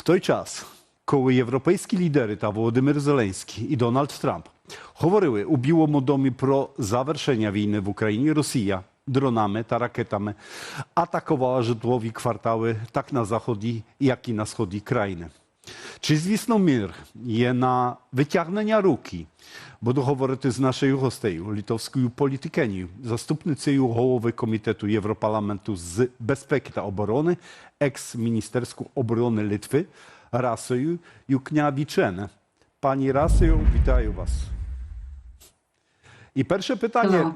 В той час, коли європейські лідери та Володимир Зеленський і Дональд Трамп говорили у Білому домі про завершення війни в Україні, Росія дронами та ракетами атакувала житлові квартали так на заході, як і на сході країни. Чи, звісно, мир є на витягнення руки? Буду говорити з нашою гостею, литовською політикенію, заступницею голови комітету Європарламенту з безпеки та оборони, екс-міністерську оборони Литви Расою Юкнявічене. Пані Расою, вітаю вас. І перше питання.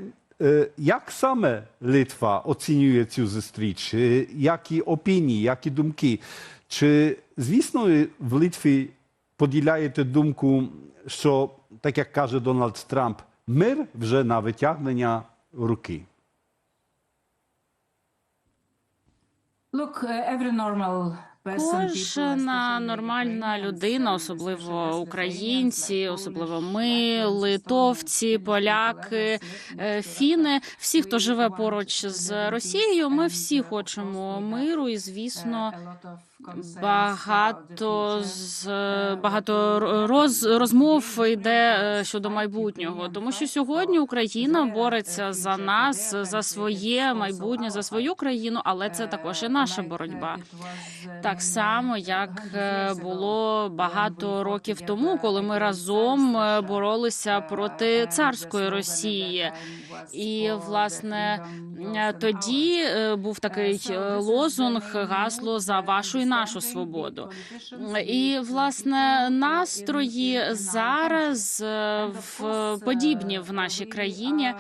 Як саме Литва оцінює цю зустріч? Які опінії, які думки? Чи, звісно, в Литві поділяєте думку, що, так як каже Дональд Трамп, мир вже на витягнення руки? Look, uh, every normal Кожна нормальна людина, особливо українці, особливо ми, литовці, поляки, е, фіни, всі, хто живе поруч з Росією, ми всі хочемо миру, і звісно. Багато з багато роз, розмов йде е, щодо майбутнього, тому що сьогодні Україна бореться за нас, за своє майбутнє, за свою країну, але це також і наша боротьба. Так само, як е, було багато років тому, коли ми разом е, боролися проти царської Росії, і власне тоді е, був такий е, лозунг, гасло за вашу і нашу свободу. І власне настрої зараз е, в подібні в нашій країні.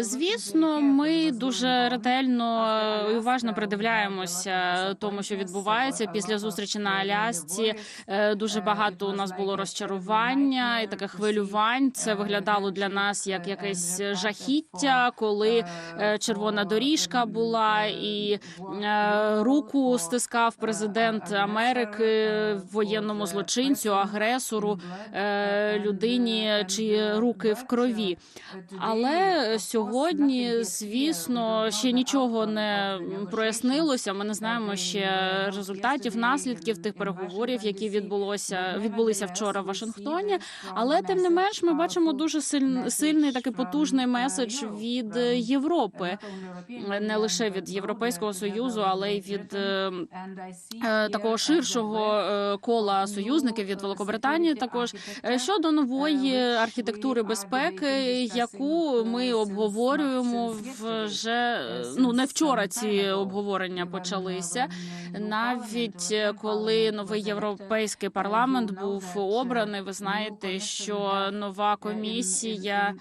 Звісно, ми дуже ретельно і уважно придивляємося тому, що відбувається після зустрічі на Алясці. Е, Дуже багато у нас було розчарування і таке хвилювань. Це виглядало для нас як якесь жахіття, коли е, червона доріжка була, і е, руку стискав президент Америки воєнному злочинцю, агресору людині, чиї руки в крові. Але сьогодні, звісно, ще нічого не прояснилося. Ми не знаємо ще результатів, наслідків тих переговорів, які відбулося відбулися вчора в Вашингтоні. Але тим не менш, ми бачимо дуже сильний, сильний такий потужний меседж від Європи, не лише від Європейського союзу, але й від е, е, такого ширшого е, кола союзників від Великобританії. Також щодо нової архітектури безпеки, яку ми обговорюємо вже е, ну не вчора. Ці обговорення почалися. Навіть е, коли новий європейський парламент був обраний, ви знаєте, що нова комісія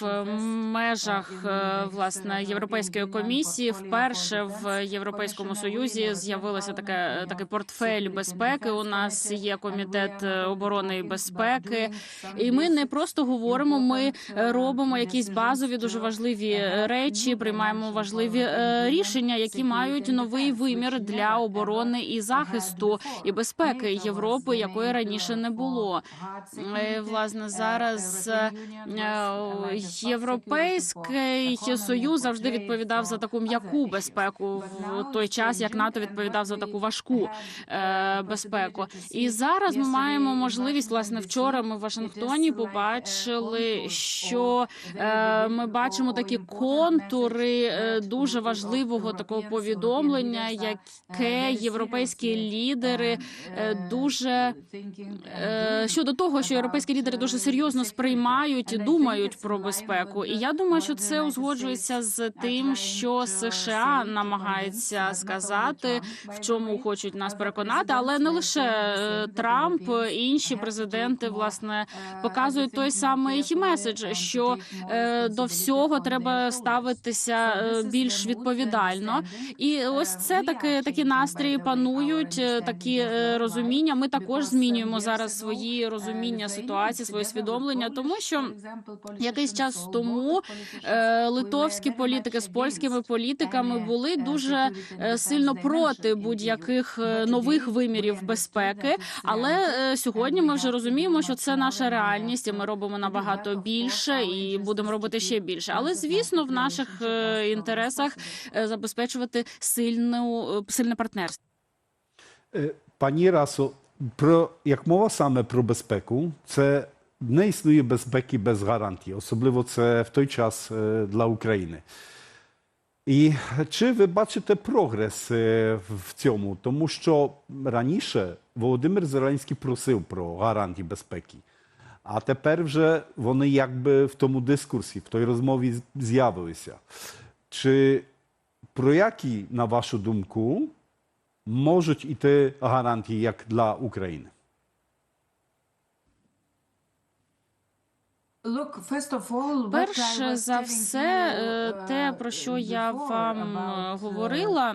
в межах е, власне європейської комісії вперше в європейському союзі з'явилося таке такий портфель безпеки. У нас є комітет е, оборони і безпеки, і ми не просто говоримо. Ми е, робимо якісь базові дуже важливі е, речі, приймаємо важливі е, рішення, які мають новий вимір для оборони і захисту і безпеки Європи, якої раніше не було. Е, Власне, зараз е, європейський союз завжди відповідав за таку м'яку безпеку в той час, як НАТО відповідав за таку важку е, безпеку. І зараз ми маємо можливість. Власне, вчора ми в Вашингтоні побачили, що е, ми бачимо такі контури е, дуже важливого такого повідомлення, яке європейські лідери е, дуже е, щодо того, що європейські лідери дуже серйозно сприймають і думають про безпеку. І я думаю, що це узгоджується з тим, що США намагається сказати, в чому хочуть нас переконати, але не лише е, Трамп, інші президенти власне показують той самий меседж, що е, до всього треба ставитися е, більш відповідально. І ось це таки такі настрої панують, е, такі розуміння. Ми також змінюємо зараз свої розуміння ситуації, своє свідомлення, тому що якийсь час тому литовські політики з польськими політиками були дуже сильно проти будь-яких нових вимірів безпеки. Але сьогодні ми вже розуміємо, що це наша реальність, і ми робимо набагато більше і будемо робити ще більше. Але звісно, в наших е, інтересах е, забезпечувати сильну е, сильне партнерство. Пані Расо, про, як мова саме про безпеку, це не існує безпеки без гарантій, особливо це в той час для України. І чи ви бачите прогрес в цьому? Тому що раніше Володимир Зеленський просив про гарантії безпеки, а тепер вже вони якби в тому дискурсі, в той розмові з- з'явилися. Чи про які, на вашу думку, можуть іти гарантії як для України? Перш за все, е, те, uh, про що я вам е, говорила,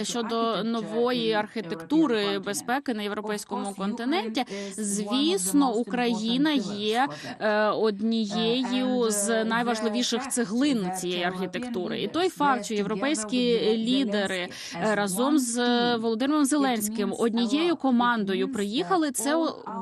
Е, Щодо нової архітектури безпеки на європейському континенті, звісно, Україна є е, однією з найважливіших цеглин цієї архітектури. І той факт, що європейські лідери е, разом з Володимиром Зеленським однією командою приїхали. Це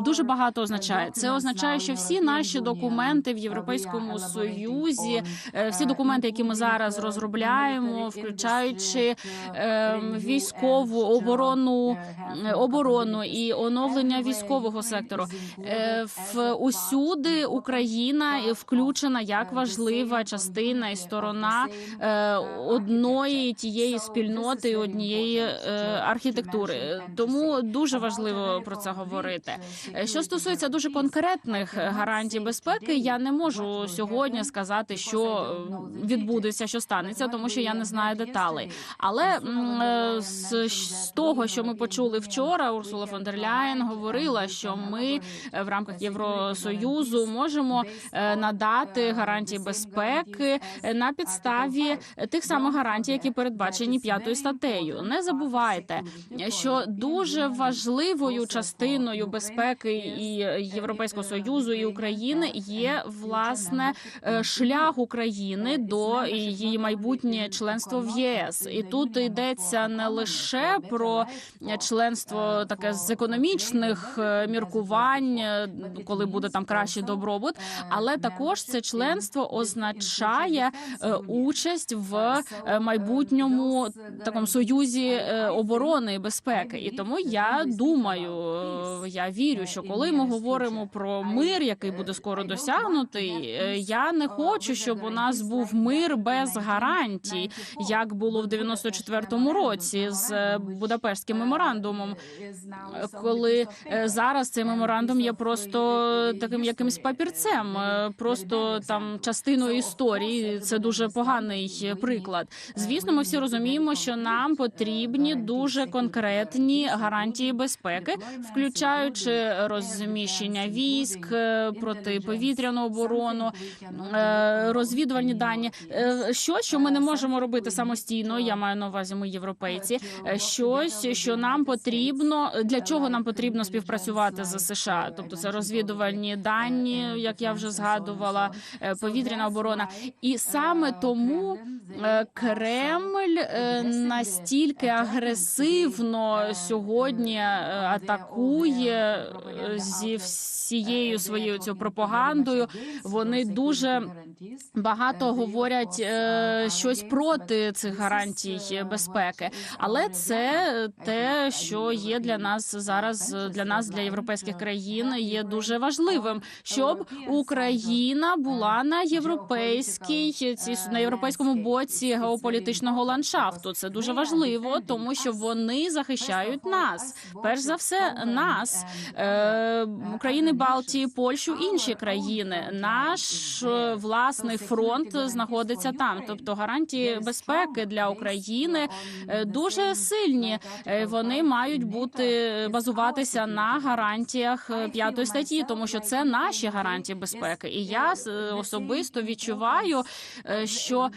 дуже багато означає. Це означає, що всі наші Union, документи в uh, Європейському Союзі, е, всі uh, документи, які ми зараз uh, розробляємо, включаючи ем, uh, військову uh, оборону, uh, е, оборону і оновлення військового сектору. Е, В усюди Україна включена як важлива частина і сторона е, uh, одної тієї спільноти, однієї е, архітектури. Тому дуже важливо про це говорити. Е, Що uh, стосується дуже конкретних гарантій say безпеки, я не можу сьогодні сказати, що е, відбудеться, що станеться, тому що я не знаю деталей. Але е, з, з того, що ми почули вчора, Урсула фон дер Ляєн говорила, що ми е, в рамках Євросоюзу можемо надати гарантії безпеки на підставі тих самих гарантій, які передбачені п'ятою статтею. Не забувайте, що дуже важливою частиною безпеки і Європейського союзу і України є власне membership е, шлях України Е, до її майбутнє членство в ЄС. І тут йдеться не лише про членство таке з економічних е, міркувань, е, коли буде там кращий добробут. Але також це членство означає е, участь в е, майбутньому такому союзі е, оборони і безпеки. І тому я думаю, е, я вірю, що коли ми говоримо про мир, який буде скоро Want досягнутий, е, я не uh, хочу, щоб у нас був мир без гарантій, 1994, як було в when Budapest 94-му році з е, Будапештським uh, меморандумом. Е, Коли е, зараз цей меморандум є просто uh, таким history, папірцем, uh, е, просто там частиною історії. Це дуже поганий е, приклад. uh, Звісно, ми всі розуміємо, що нам uh, потрібні дуже конкретні гарантії безпеки, включаючи розміщення військ, including е, протиповітряну оборону, е, розвідувальні дані. Е, Щось, що ми не Е, можемо робити самостійно. Я маю на увазі, ми європейці. Е, Щось, що нам потрібно для чого нам потрібно співпрацювати з США. uh, Тобто це розвідувальні дані, uh, як я вже згадувала, е, повітряна оборона. І саме uh, тому е, Кремль е, настільки агресивно uh, сьогодні е, uh, атакує е, зі всією Uh, своєю цю very пропагандою. Вони дуже. Багато Uh, говорять е, щось проти цих гарантій uh, безпеки, але це те, що є для нас зараз, для нас, для європейських країн, є дуже важливим, щоб Україна була на європейській ці на європейському боці геополітичного ландшафту. Це дуже важливо, тому що вони захищають нас. Перш за все, нас е, країни Балтії, Польщу, інші країни. Наш е, власний фронт знаходиться там. Тобто гарантії безпеки для України е, дуже сильні. Е, Вони мають бути базуватися на гарантіях п'ятої статті, тому що це наші гарантії безпеки. І я особисто відчуваю, що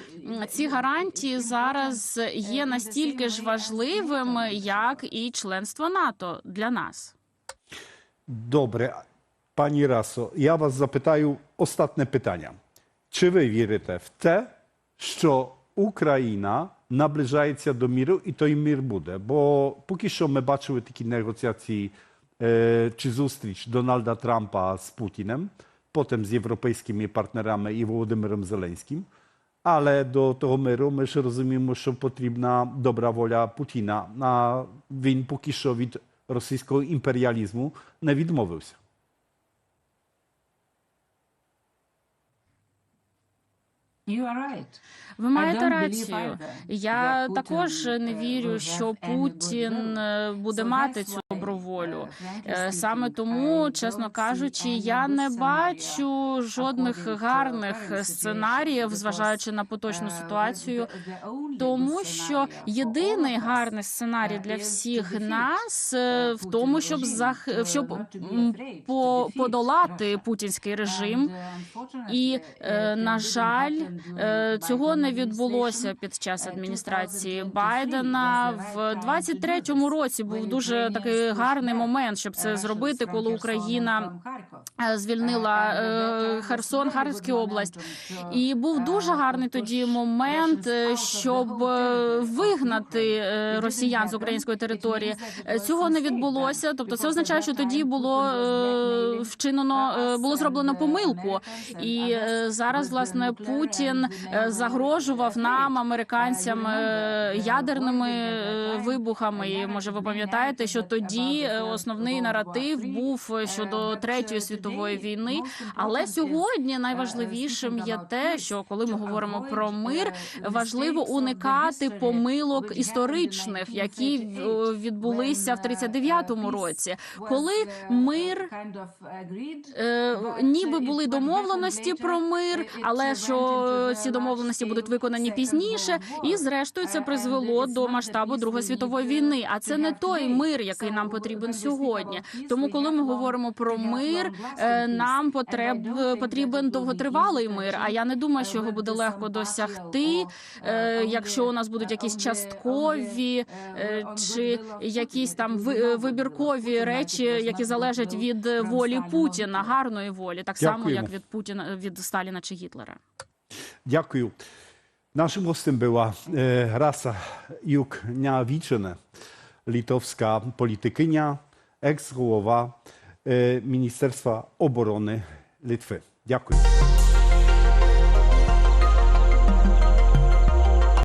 ці гарантії зараз є настільки ж важливим, як і членство НАТО для нас. Добре, пані Расо, я вас запитаю остатнє питання. Чи ви вірите в те, що Україна наближається до міру і той мір буде? Бо поки що ми бачили такі негоціації е, чи зустріч Дональда Трампа з Путіним, потім з європейськими партнерами і Володимиром Зеленським. Але до того миру ми ж розуміємо, що потрібна добра воля Путіна. А він поки що від російського імперіалізму не відмовився. Ви маєте рацію. Я також не uh, вірю, що Путін е, буде мати цю добру волю. uh, Е, Саме тому, чесно кажучи, я не бачу жодних гарних сценаріїв, зважаючи на поточну uh, ситуацію. Тому що єдиний гарний сценарій uh, для всіх нас uh, е, в тому, щоб зах... щоб подолати путінський режим. Uh, І, е, на жаль, е, цього не відбулося під час Е, адміністрації 2023 Байдена. В right time to do 23-му this, році був дуже такий гарний момент, щоб uh, це зробити, коли Україна е, звільнила е, Херсон, Харківську область. І був дуже uh, гарний тоді момент, е, щоб е, вигнати е, росіян з української території. Е, Цього не відбулося. Тобто, це означає, що тоді було е, вчинено, е, було зроблено uh, помилку. І е, зараз, власне, Путін е, загрожував нам, американцям, Uh, е, ядерними е, вибухами. І uh, може, ви пам'ятаєте, що narrative тоді е, основний наратив був е, щодо третьої світової війни. Але сьогодні найважливішим є те, що коли ми говоримо про мир, важливо уникати помилок історичних, які відбулися в when, uh, 39-му році, коли мир Е, ніби були домовленості про мир, але що ці домовленості будуть виконані пізніше, і зрештою це призвело до масштабу Другої світової війни. А це не той мир, який нам потрібен сьогодні. Тому, коли ми говоримо про мир, е, нам потреб that потрібен довготривалий мир. А я не думаю, що uh, його буде легко досягти, е, якщо у нас будуть якісь часткові е, чи якісь там вибіркові речі, які залежать від волі Путіна, гарної волі, так само Дякуємо. як від Путіна від Сталіна чи Гітлера. Дякую. Naszym hostem była e, Rasa Jukniawiczyna, litowska politykynia, eks-głowa e, Ministerstwa Obrony Litwy. Dziękuję.